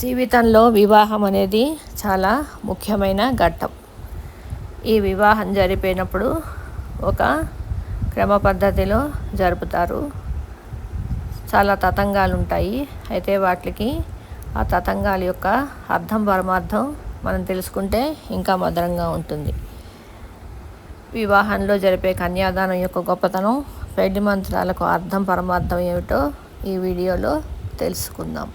జీవితంలో వివాహం అనేది చాలా ముఖ్యమైన ఘట్టం. ఈ వివాహం జరిపినప్పుడు ఒక క్రమ పద్ధతిలో జరుపుతారు. చాలా తతంగాలు ఉంటాయి అయితే వాటికి ఆ తతంగాల యొక్క అర్థం పరమార్థం మనం తెలుసుకుంటే ఇంకా మధురంగా ఉంటుంది. వివాహంలో జరిపే కన్యాదానం యొక్క గొప్పతనం పెళ్ళి మంత్రాలకు అర్థం పరమార్థం ఏమిటో ఈ వీడియోలో తెలుసుకుందాం.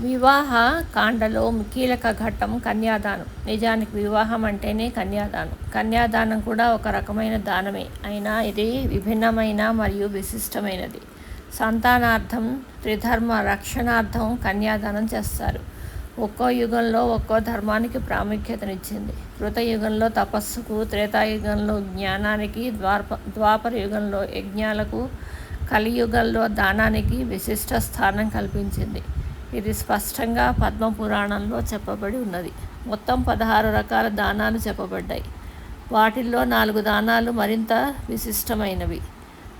వివాహ కాండలో కీలక ఘట్టం కన్యాదానం. నిజానికి వివాహం అంటేనే కన్యాదానం. కన్యాదానం కూడా ఒక రకమైన దానమే. అయినా ఇది విభిన్నమైన మరియు విశిష్టమైనది. సంతానార్థం త్రిధర్మ రక్షణార్థం కన్యాదానం చేస్తారు. ఒక్కో యుగంలో ఒక్కో ధర్మానికి ప్రాముఖ్యతనిచ్చింది. కృతయుగంలో తపస్సుకు త్రేతాయుగంలో జ్ఞానానికి ద్వాప ద్వాపర యుగంలో యజ్ఞాలకు కలియుగంలో దానానికి విశిష్ట స్థానం కల్పించింది. ఇది స్పష్టంగా పద్మపురాణంలో చెప్పబడి ఉన్నది. మొత్తం పదహారు రకాల దానాలు చెప్పబడ్డాయి. వాటిల్లో నాలుగు దానాలు మరింత విశిష్టమైనవి.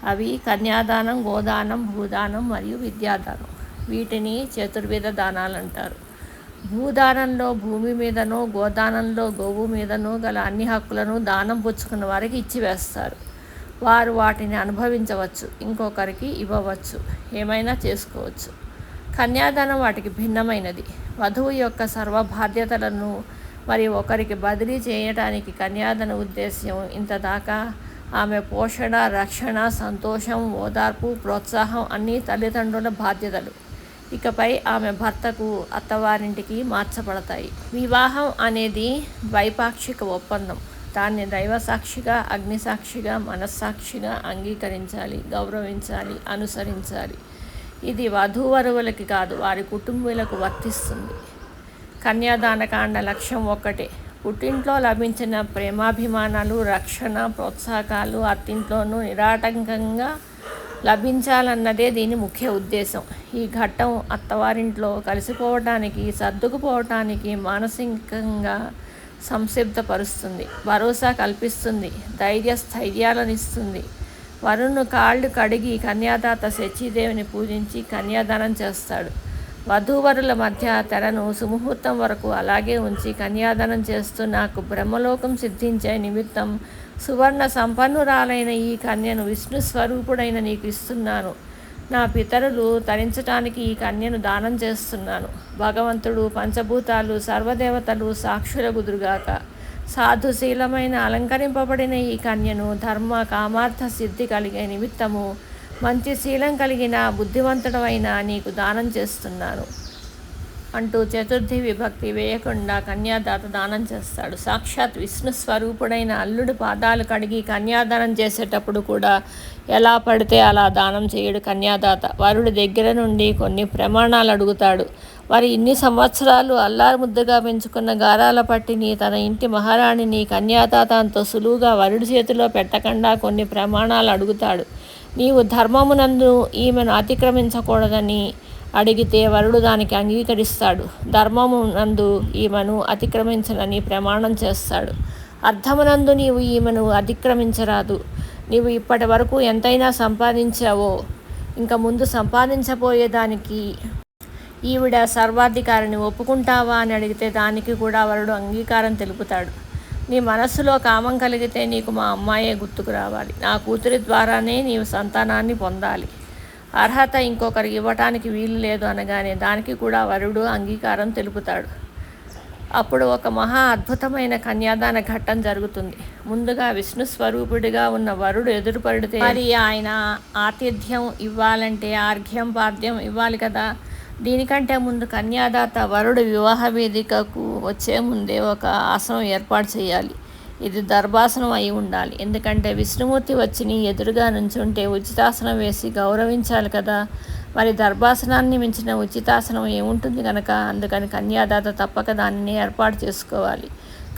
అవి కన్యాదానం గోదానం భూదానం మరియు విద్యాదానం. వీటిని చతుర్విధ దానాలు అంటారు భూదానంలో భూమి మీదనో గోదానంలో గోవు మీదనో గల అన్ని హక్కులను దానం పుచ్చుకున్న వారికి ఇచ్చివేస్తారు వారు వాటిని అనుభవించవచ్చు ఇంకొకరికి ఇవ్వవచ్చు ఏమైనా చేసుకోవచ్చు. కన్యాదానం వాటికి భిన్నమైనది. వధువు యొక్క సర్వ బాధ్యతలను మరి ఒకరికి బదిలీ చేయటానికి కన్యాదాన ఉద్దేశ్యం ఇంతదాకా ఆమె పోషణ రక్షణ సంతోషం ఓదార్పు ప్రోత్సాహం అన్నీ తల్లిదండ్రుల బాధ్యతలు. ఇకపై ఆమె భర్తకు అత్తవారింటికి మార్చబడతాయి. వివాహం అనేది ద్వైపాక్షిక ఒప్పందం. దాన్ని దైవ సాక్షిగా అగ్నిసాక్షిగా మనస్సాక్షిగా అంగీకరించాలి గౌరవించాలి అనుసరించాలి. ఇది వధూవరువులకి కాదు వారి కుటుంబీలకు వర్తిస్తుంది. కన్యాదానకాండ లక్ష్యం ఒక్కటే. పుట్టింట్లో లభించిన ప్రేమాభిమానాలు రక్షణ ప్రోత్సాహకాలు అత్తింట్లోనూ నిరాటంకంగా లభించాలన్నదే దీని ముఖ్య ఉద్దేశం. ఈ ఘట్టం అత్తవారింట్లో కలిసిపోవటానికి సర్దుకుపోవటానికి మానసికంగా సంసిద్ధపరుస్తుంది భరోసా కల్పిస్తుంది ధైర్య స్థైర్యాలను ఇస్తుంది. వరుణ్ కాళ్ళు కడిగి కన్యాదాత శచీదేవిని పూజించి కన్యాదానం చేస్తాడు. వధూవరుల మధ్య తెరను సుముహూర్తం వరకు అలాగే ఉంచి కన్యాదానం చేస్తూ నాకు బ్రహ్మలోకం సిద్ధించే నిమిత్తం సువర్ణ సంపన్నురాలైన ఈ కన్యను విష్ణు స్వరూపుడైన నీకు ఇస్తున్నాను. నా పితరులు తరించటానికి ఈ కన్యను దానం చేస్తున్నాను. భగవంతుడు పంచభూతాలు సర్వదేవతలు సాక్షుల గుదురుగాక. సాధుశీలమైన అలంకరింపబడిన ఈ కన్యను ధర్మ కామార్థ సిద్ధి కలిగే నిమిత్తము మంచి శీలం కలిగిన బుద్ధివంతుడమైన నీకు దానం చేస్తున్నాను. అంటూ చతుర్థి విభక్తి వేయకుండా కన్యాదాత దానం చేస్తాడు. సాక్షాత్ విష్ణు స్వరూపుడైన అల్లుడి పాదాలు కడిగి కన్యాదానం చేసేటప్పుడు కూడా ఎలా పడితే అలా దానం చేయడు కన్యాదాత. వరుడి దగ్గర నుండి కొన్ని ప్రమాణాలు అడుగుతాడు. వారి ఇన్ని సంవత్సరాలు అల్లారు ముద్దుగా పెంచుకున్న గారాల పట్టిని తన ఇంటి మహారాణిని కన్యాతాతంతో సులువుగా వరుడి చేతిలో పెట్టకుండా కొన్ని ప్రమాణాలు అడుగుతాడు. నీవు ధర్మమునందు ఈమెను అతిక్రమించకూడదని అడిగితే వరుడు దానికి అంగీకరిస్తాడు. ధర్మము నందు ఈమెను అతిక్రమించనని ప్రమాణం చేస్తాడు. అర్థమునందు నీవు ఈమెను అతిక్రమించరాదు. నీవు ఇప్పటి వరకు ఎంతైనా సంపాదించావో ఇంకా ముందు సంపాదించబోయేదానికి ఈవిడ సర్వాధికారిని ఒప్పుకుంటావా అని అడిగితే దానికి కూడా వరుడు అంగీకారం తెలుపుతాడు. నీ మనస్సులో కామం కలిగితే నీకు మా అమ్మాయే గుర్తుకు రావాలి. నా కూతురి ద్వారానే నీవు సంతానాన్ని పొందాలి. అర్హత ఇంకొకరికి ఇవ్వటానికి వీలు లేదు అనగానే దానికి కూడా వరుడు అంగీకారం తెలుపుతాడు. అప్పుడు ఒక మహా అద్భుతమైన కన్యాదాన ఘట్టం జరుగుతుంది. ముందుగా విష్ణు స్వరూపుడిగా ఉన్న వరుడు ఎదురుపడితే మరి ఆయన ఆతిథ్యం ఇవ్వాలంటే ఆర్ఘ్యం పాద్యం ఇవ్వాలి కదా? దీనికంటే ముందు కన్యాదాత వరుడు వివాహ వేదికకు వచ్చే ముందే ఒక ఆసనం ఏర్పాటు చేయాలి. ఇది దర్భాసనం అయి ఉండాలి. ఎందుకంటే విష్ణుమూర్తి వచ్చి నీ ఎదురుగా నుంచుంటే ఉచితాసనం వేసి గౌరవించాలి కదా. మరి దర్భాసనాన్ని మించిన ఉచితాసనం ఏముంటుంది కనుక అందుకని కన్యాదాత తప్పక దానిని ఏర్పాటు చేసుకోవాలి.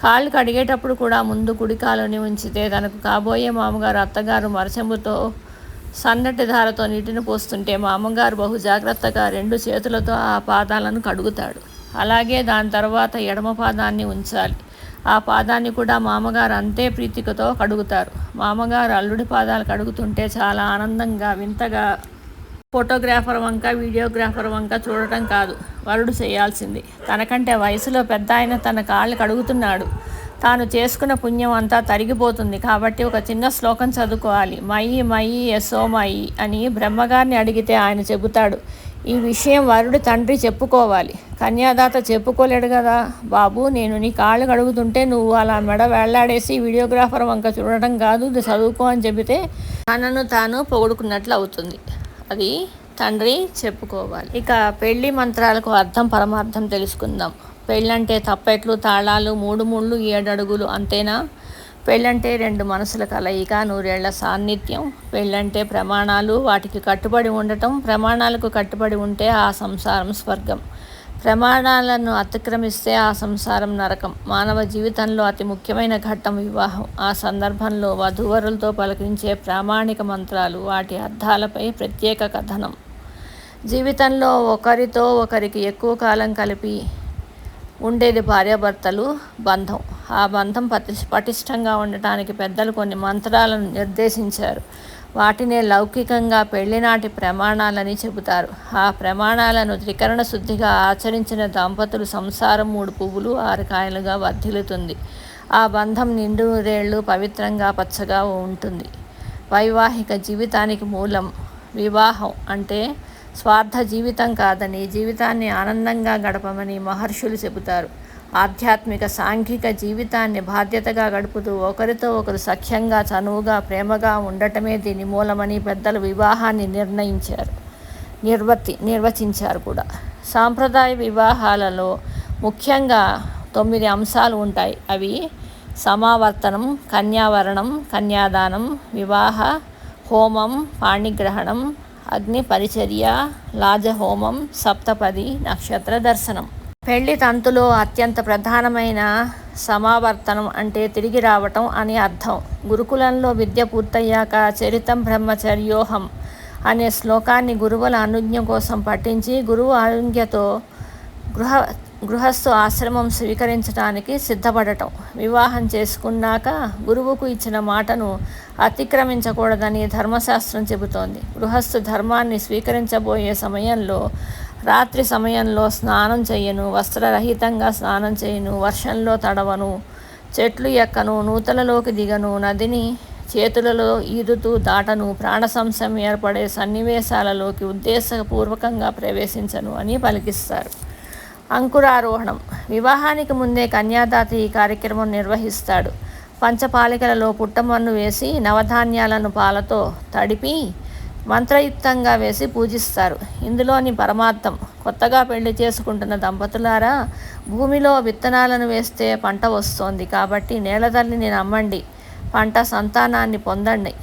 కాళ్ళు కడిగేటప్పుడు కూడా ముందు కుడి కాలుని ఉంచితే తనకు కాబోయే మామగారు అత్తగారు మరచెంబుతో సన్నటి ధారతో నీటిని పోస్తుంటే మామగారు బహు జాగ్రత్తగా రెండు చేతులతో ఆ పాదాలను కడుగుతాడు. అలాగే దాని తర్వాత ఎడమ పాదాన్ని ఉంచాలి. ఆ పాదాన్ని కూడా మామగారు అంతే ప్రీతికతో కడుగుతారు. మామగారు అల్లుడి పాదాలు కడుగుతుంటే చాలా ఆనందంగా వింతగా ఫోటోగ్రాఫర్ వంక వీడియోగ్రాఫర్ వంక చూడటం కాదు. వరుడు చేయాల్సింది. తనకంటే వయసులో పెద్ద ఆయన తన కాళ్ళు కడుగుతున్నాడు. తాను చేసుకున్న పుణ్యం అంతా తరిగిపోతుంది కాబట్టి ఒక చిన్న శ్లోకం చదువుకోవాలి. మయి మయి యశో మయి అని బ్రహ్మగారిని అడిగితే ఆయన చెబుతాడు. ఈ విషయం వరుడు తండ్రి చెప్పుకోవాలి. కన్యాదాత చెప్పుకోలేడు కదా. బాబు నేను నీ కాళ్ళు కడుగుతుంటే నువ్వు అలా మెడ వేళ్ళాడేసి వీడియోగ్రాఫర్ వంక చూడటం కాదు. చదువుకో అని చెబితే తనను తాను పొగుడుకున్నట్లు అవుతుంది. అది తండ్రి చెప్పుకోవాలి. ఇక పెళ్ళి మంత్రాలకు అర్థం పరమార్థం తెలుసుకుందాం. పెళ్ళంటే తప్పెట్లు తాళాలు మూడు ముళ్ళు ఏడు అడుగులు అంతేనా? పెళ్ళంటే రెండు మనసుల కలయిక నూరేళ్ళ సాన్నిధ్యం. పెళ్ళంటే ప్రమాణాలు వాటికి కట్టుబడి ఉండటం. ప్రమాణాలకు కట్టుబడి ఉంటే ఆ సంసారం స్వర్గం. ప్రమాణాలను అతిక్రమిస్తే ఆ సంసారం నరకం. మానవ జీవితంలో అతి ముఖ్యమైన ఘట్టం వివాహం. ఆ సందర్భంలో వధూవరులతో పలికించే ప్రామాణిక మంత్రాలు వాటి అర్థాలపై ప్రత్యేక కథనం. జీవితంలో ఒకరితో ఒకరికి ఎక్కువ కాలం కలిపి ఉండేది భార్యాభర్తలు బంధం. ఆ బంధం పటి పటిష్టంగా ఉండటానికి పెద్దలు కొన్ని మంత్రాలను నిర్దేశించారు. వాటినే లౌకికంగా పెళ్ళినాటి ప్రమాణాలని చెబుతారు. ఆ ప్రమాణాలను త్రికరణ శుద్ధిగా ఆచరించిన దంపతులు సంసారం మూడు పువ్వులు ఆరు కాయలుగా వర్ధిల్లుతుంది. ఆ బంధం నిండురేళ్ళు పవిత్రంగా పచ్చగా ఉంటుంది. వైవాహిక జీవితానికి మూలం వివాహం అంటే స్వార్థ జీవితం కాదని జీవితాన్ని ఆనందంగా గడపమని మహర్షులు చెబుతారు. ఆధ్యాత్మిక సాంఘిక జీవితాన్ని బాధ్యతగా గడుపుతూ ఒకరితో ఒకరు సఖ్యంగా చనువుగా ప్రేమగా ఉండటమే దీని మూలమని పెద్దలు వివాహాన్ని నిర్ణయించారు. నిర్వర్తి నిర్వచించారు కూడా. సాంప్రదాయ వివాహాలలో ముఖ్యంగా తొమ్మిది అంశాలు ఉంటాయి. అవి సమావర్తనం కన్యావరణం కన్యాదానం వివాహ హోమం పాణిగ్రహణం అగ్ని పరిచర్య లాజహోమం సప్తపది నక్షత్ర దర్శనం. పెళ్ళి తంతులో అత్యంత ప్రధానమైన సమావర్తనం అంటే తిరిగి రావటం అని అర్థం. గురుకులంలో విద్య పూర్తయ్యాక చరితం బ్రహ్మచర్యోహం అనే శ్లోకాన్ని గురువుల అనుజ్ఞ కోసం పఠించి గురువు ఆరోగ్యతో గృహ గృహస్థు ఆశ్రమం స్వీకరించడానికి సిద్ధపడటం. వివాహం చేసుకున్నాక గురువుకు ఇచ్చిన మాటను అతిక్రమించకూడదని ధర్మశాస్త్రం చెబుతోంది. గృహస్థు ధర్మాన్ని స్వీకరించబోయే సమయంలో రాత్రి సమయంలో స్నానం చేయను వస్త్రరహితంగా స్నానం చేయను వర్షంలో తడవను చెట్లు ఎక్కను నూతలలోకి దిగను నదిని చేతులలో ఈదుతూ దాటను ప్రాణ సంశయం ఏర్పడే సన్నివేశాలలోకి ఉద్దేశపూర్వకంగా ప్రవేశించను అని పలికిస్తారు. అంకురారోహణం. వివాహానికి ముందే కన్యాదాత ఈ కార్యక్రమం నిర్వహిస్తాడు. పంచపాలికలలో పుట్టమన్ను వేసి నవధాన్యాలను పాలతో తడిపి మంత్రయుక్తంగా వేసి పూజిస్తారు. ఇందులోని పరమార్థం కొత్తగా పెళ్ళి చేసుకుంటున్న దంపతులారా భూమిలో విత్తనాలను వేస్తే పంట వస్తోంది కాబట్టి నేలతల్లిని నమ్మండి పంట సంతానాన్ని పొందండి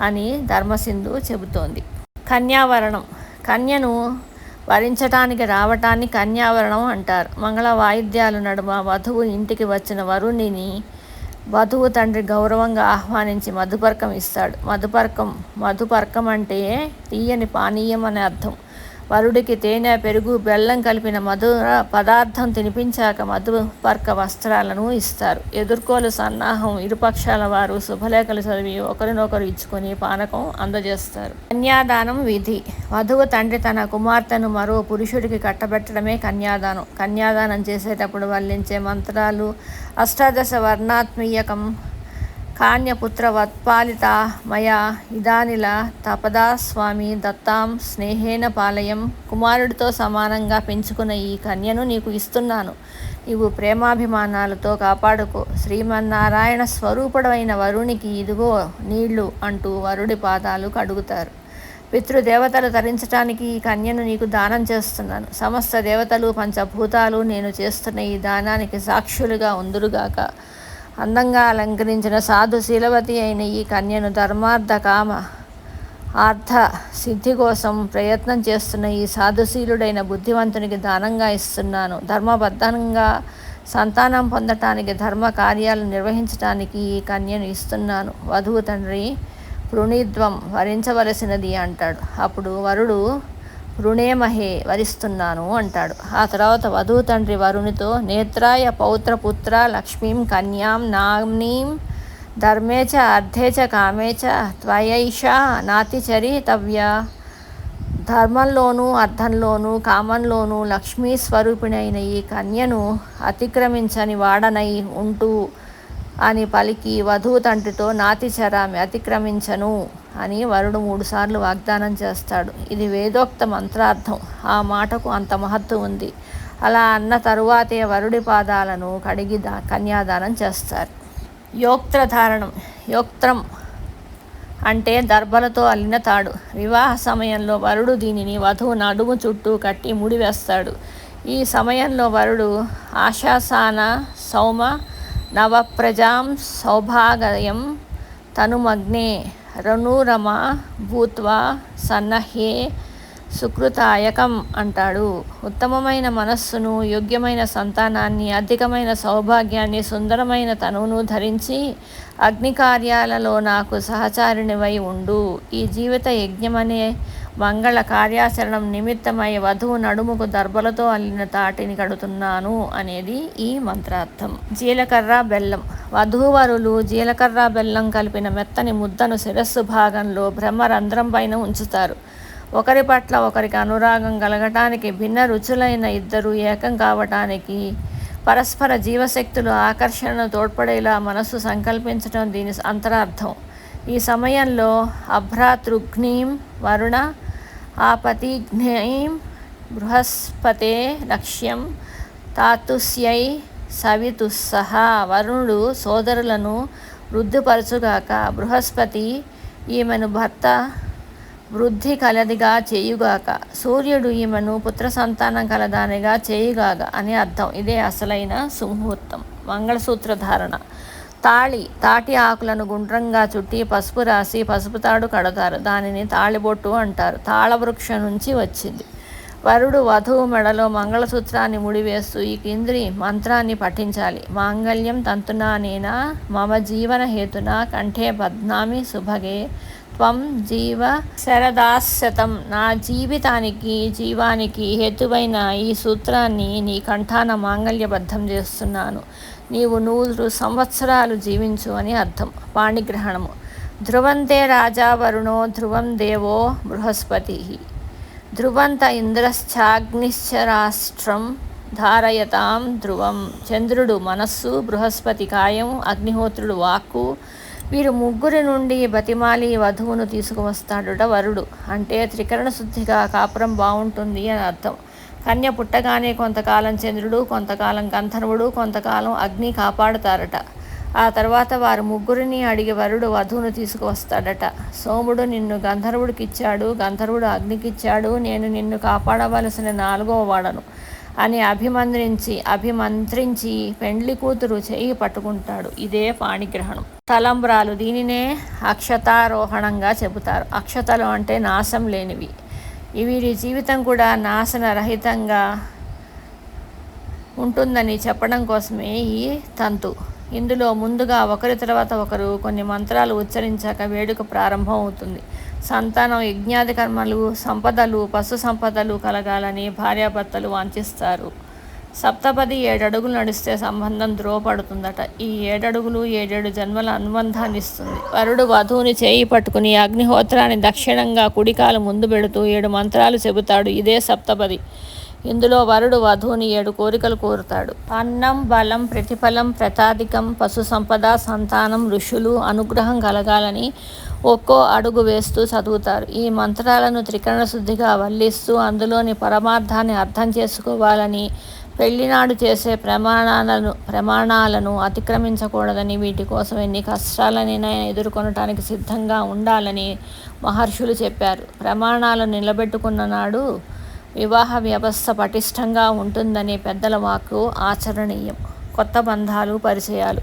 అని ధర్మసింధు చెబుతోంది. కన్యావరణం. కన్యను వరించటానికి రావటాన్ని కన్యావరణం అంటారు. మంగళ వాయిద్యాలు నడుమ వధువు ఇంటికి వచ్చిన వరుణిని వధువు తండ్రి గౌరవంగా ఆహ్వానించి మధుపర్కం ఇస్తాడు. మధుపర్కం మధుపర్కం అంటే తీయని పానీయం అనే అర్థం. వరుడికి తేనె పెరుగు బెల్లం కలిపిన మధుర పదార్థం తినిపించాక మధుపర్క వస్త్రాలను ఇస్తారు. ఎదుర్కోలు సన్నాహం ఇరుపక్షాల వారు శుభలేఖలు చదివి ఒకరినొకరు ఇచ్చుకొని పానకం అందజేస్తారు. కన్యాదానం విధి. వధువు తండ్రి తన కుమార్తెను మరో పురుషుడికి కట్టబెట్టడమే కన్యాదానం. కన్యాదానం చేసేటప్పుడు వల్లించే మంత్రాలు అష్టాదశ వర్ణాత్మీయకం కాన్యపుత్ర వత్పాలిత మయా ఇదానిల తపదా స్వామి దత్తాం స్నేహేన పాలయం కుమారుడితో సమానంగా పెంచుకున్న ఈ కన్యను నీకు ఇస్తున్నాను. నీవు ప్రేమాభిమానాలతో కాపాడుకో. శ్రీమన్నారాయణ స్వరూపుడైన వరునికి ఇదిగో నీళ్ళు అంటూ వరుడి పాదాలు కడుగుతారు. పితృదేవతలు తరించడానికి ఈ కన్యను నీకు దానం చేస్తున్నాను. సమస్త దేవతలు పంచభూతాలు నేను చేస్తున్న ఈ దానానికి సాక్షులుగా ఉందురుగాక. అందంగా అలంకరించిన సాధు శీలవతి అయిన ఈ కన్యను ధర్మార్థ కామ ఆర్థ సిద్ధి కోసం ప్రయత్నం చేస్తున్న ఈ సాధుశీలుడైన బుద్ధివంతునికి దానంగా ఇస్తున్నాను. ధర్మబద్ధంగా సంతానం పొందటానికి ధర్మ కార్యాలు నిర్వహించటానికి ఈ కన్యను ఇస్తున్నాను. వధువు తండ్రి పృణిద్వం వరించవలసినది అంటాడు. అప్పుడు వరుడు రుణేమహే వరిస్తున్నాను అంటాడు. ఆ తర్వాత వధువు తండ్రి వరుణితో నేత్రాయ పౌత్రపుత్ర లక్ష్మీం కన్యాం నామ్నీం ధర్మేచ అర్థేచ కామేచ త్వయైషా నాతిచరితవ్య. ధర్మంలోనూ అర్థంలోనూ కామంలోనూ లక్ష్మీ స్వరూపిణైన ఈ కన్యను అతిక్రమించని వాడనై ఉంటూ అని పలికి వధువు తండ్రితో నాతిచరామి అతిక్రమించను. అని వరుడు మూడుసార్లు వాగ్దానం చేస్తాడు. ఇది వేదోక్త మంత్రార్థం. ఆ మాటకు అంత మహత్వం ఉంది. అలా అన్న తరువాతే వరుడి పాదాలను కడిగి దా కన్యాదానం చేస్తారు. యోక్త్రధారణం. యోక్త్రం అంటే దర్భలతో అల్లిన తాడు. వివాహ సమయంలో వరుడు దీనిని వధువు నడుము చుట్టూ కట్టి ముడివేస్తాడు ఈ సమయంలో వరుడు ఆశాసాన సౌమ నవప్రజాం సౌభాగయం తనుమగ్నే रणुरमा भूत्वा सन्नहे సుకృతాయకం అంటాడు. ఉత్తమమైన మనస్సును యోగ్యమైన సంతానాన్ని అధికమైన సౌభాగ్యాన్ని సుందరమైన తనువును ధరించి అగ్ని కార్యాలలో నాకు సహచారినివై ఉండు. ఈ జీవిత యజ్ఞమనే మంగళ కార్యాచరణం నిమిత్తమై వధువు నడుముకు దర్భలతో అల్లిన తాటిని కడుతున్నాను అనేది ఈ మంత్రార్థం. జీలకర్ర బెల్లం. వధూవరులు జీలకర్ర బెల్లం కలిపిన మెత్తని ముద్దను శిరస్సు భాగంలో బ్రహ్మరంధ్రం పైన ఉంచుతారు. ఒకరి పట్ల ఒకరికి అనురాగం కలగటానికి భిన్న రుచులైన ఇద్దరు ఏకం కావటానికి పరస్పర జీవశక్తులు ఆకర్షణను తోడ్పడేలా మనస్సు సంకల్పించడం దీని అంతరార్థం. ఈ సమయంలో అభ్రాతృఘ్నీం వరుణ ఆపతిఘ్నీం బృహస్పతే లక్ష్యం తాతుస్యై సవితుస్సహ. వరుణుడు సోదరులను వృద్ధిపరచుగాక బృహస్పతి ఈమెను భర్త వృద్ధి కలదిగా చేయుగాక సూర్యుడు ఈమెను పుత్ర సంతానం కలదానిగా చేయుగాక అని అర్థం. ఇదే అసలైన సుముహూర్తం. మంగళసూత్ర ధారణ తాళి తాటి ఆకులను గుండ్రంగా చుట్టి పసుపు రాసి పసుపు తాడు కడతారు. దానిని తాళిబొట్టు అంటారు. తాళవృక్షం నుంచి వచ్చింది. వరుడు వధువు మెడలో మంగళసూత్రాన్ని ముడివేస్తూ ఈ కింద్రి మంత్రాన్ని పఠించాలి. మాంగళ్యం తంతునానేనా మమ జీవన హేతున? కంఠే బద్నామి సుభగే త్వం జీవ శరదాశతం నా జీవితానికి జీవానికి హేతువైన ఈ సూత్రాన్ని నీ కంఠాన మాంగళ్యబద్ధం చేస్తున్నాను. నీవు నూరు సంవత్సరాలు జీవించు అని అర్థం. పాణిగ్రహణము. ధ్రువంతే రాజా వరుణో ధ్రువం దేవో బృహస్పతి. ధ్రువంత ఇంద్రశ్చాగ్నిశ్చరాష్ట్రం ధారయతాం ధ్రువం. చంద్రుడు మనస్సు బృహస్పతి కాయం అగ్నిహోత్రుడు వాక్కు వీరు ముగ్గురి నుండి బతిమాలి వధువును తీసుకువస్తాడుట వరుడు. అంటే త్రికరణ శుద్ధిగా కాపురం బాగుంటుంది అని అర్థం. కన్య పుట్టగానే కొంతకాలం చంద్రుడు కొంతకాలం గంధర్వుడు కొంతకాలం అగ్ని కాపాడుతారట. ఆ తర్వాత వారు ముగ్గురిని అడిగి వరుడు వధువును తీసుకువస్తాడట. సోముడు నిన్ను గంధర్వుడికిచ్చాడు గంధర్వుడు అగ్నికిచ్చాడు నేను నిన్ను కాపాడవలసిన నాలుగవ వాడను. అని అభిమంత్రించి అభిమంత్రించి పెండ్లి కూతురు చేయి పట్టుకుంటాడు. ఇదే పాణిగ్రహణం. తలంబ్రాలు దీనినే అక్షతారోహణంగా చెబుతారు. అక్షతలు అంటే నాశం లేనివి. వీరి జీవితం కూడా నాశన రహితంగా ఉంటుందని చెప్పడం కోసమే ఈ తంతు. ఇందులో ముందుగా ఒకరి తర్వాత ఒకరు కొన్ని మంత్రాలు ఉచ్చరించాక వేడుక ప్రారంభం అవుతుంది సంతానం యజ్ఞాది కర్మలు సంపదలు పశు సంపదలు కలగాలని భార్యాభర్తలు వాంఛిస్తారు. సప్తపది ఏడడుగులు నడిస్తే సంబంధం ద్రోవపడుతుందట ఈ ఏడడుగులు ఏడేడు జన్మల అనుబంధాన్ని ఇస్తుంది. వరుడు వధువుని చేయి పట్టుకుని అగ్నిహోత్రాన్ని దక్షిణంగా కుడికాలు ముందు పెడుతూ ఏడు మంత్రాలు చెబుతాడు. ఇదే సప్తపది. ఇందులో వరుడు వధువుని ఏడు కోరికలు కోరుతాడు. అన్నం బలం ప్రతిఫలం ప్రతాధికం పశు సంపద సంతానం ఋషులు అనుగ్రహం కలగాలని ఒక్కో అడుగు వేస్తూ చదువుతారు. ఈ మంత్రాలను త్రికరణ శుద్ధిగా వల్లిస్తూ అందులోని పరమార్థాన్ని అర్థం చేసుకోవాలని పెళ్ళినాడు చేసే ప్రమాణాలను ప్రమాణాలను అతిక్రమించకూడదని వీటి కోసం ఎన్ని కష్టాలనైనా ఎదుర్కొనటానికి సిద్ధంగా ఉండాలని మహర్షులు చెప్పారు. ప్రమాణాలను నిలబెట్టుకున్న నాడు వివాహ వ్యవస్థ పటిష్టంగా ఉంటుందనే పెద్దల వాక్కు ఆచరణీయం. కొత్త బంధాలు పరిచయాలు.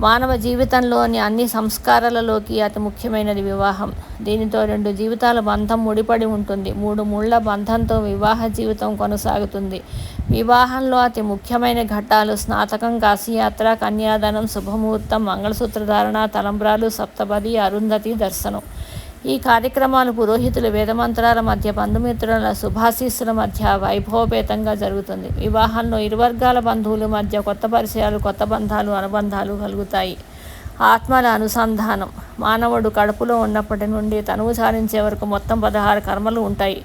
మానవ జీవితంలోని అన్ని సంస్కారాలలోకి అతి ముఖ్యమైనది వివాహం. దీనితో రెండు జీవితాల బంధం ముడిపడి ఉంటుంది. మూడు ముళ్ళ బంధంతో వివాహ జీవితం కొనసాగుతుంది. వివాహంలో అతి ముఖ్యమైన ఘట్టాలు స్నాతకం కాశీయాత్ర కన్యాదానం శుభముహూర్తం మంగళసూత్రధారణ తలంబ్రాలు సప్తపది అరుంధతి దర్శనం. ఈ కార్యక్రమాలు పురోహితులు వేదమంత్రాల మధ్య బంధుమిత్రుల శుభాశీస్సుల మధ్య వైభవపేతంగా జరుగుతుంది. వివాహంలో ఇరు వర్గాల బంధువుల మధ్య కొత్త పరిచయాలు కొత్త బంధాలు అనుబంధాలు కలుగుతాయి. ఆత్మల అనుసంధానం. మానవుడు కడుపులో ఉన్నప్పటి నుండి తనువు సాధించే వరకు మొత్తం పదహారు కర్మలు ఉంటాయి.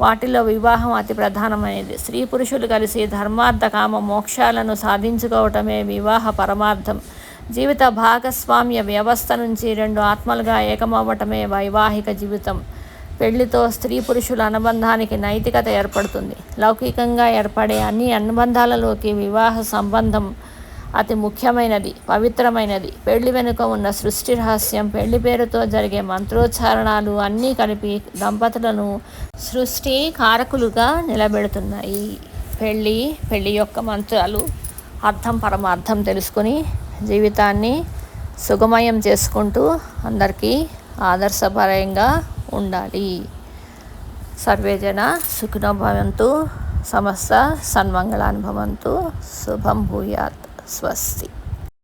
వాటిలో వివాహం అతి ప్రధానమైనది. స్త్రీ పురుషులు కలిసి ధర్మార్థ కామ మోక్షాలను సాధించుకోవటమే వివాహ పరమార్థం. జీవిత భాగస్వామ్య వ్యవస్థ నుంచి రెండు ఆత్మలుగా ఏకమవ్వటమే వైవాహిక జీవితం. పెళ్ళితో స్త్రీ పురుషుల అనుబంధానికి నైతికత ఏర్పడుతుంది. లౌకికంగా ఏర్పడే అన్ని అనుబంధాలలోకి వివాహ సంబంధం అతి ముఖ్యమైనది పవిత్రమైనది. పెళ్ళి వెనుక ఉన్న సృష్టి రహస్యం పెళ్ళి పేరుతో జరిగే మంత్రోచ్చారణాలు అన్నీ కలిపి దంపతులను సృష్టి కారకులుగా నిలబెడుతున్నాయి. పెళ్ళి పెళ్ళి యొక్క మంత్రాలు అర్థం పరమార్థం తెలుసుకొని జీవితాన్ని సుగమయం చేసుకుంటూ అందరికీ ఆదర్శపరంగా ఉండాలి. సర్వేజన సుఖినోభవంతు సమస్త సన్మంగళానుభవంతు శుభం భూయాత్ స్వస్తి.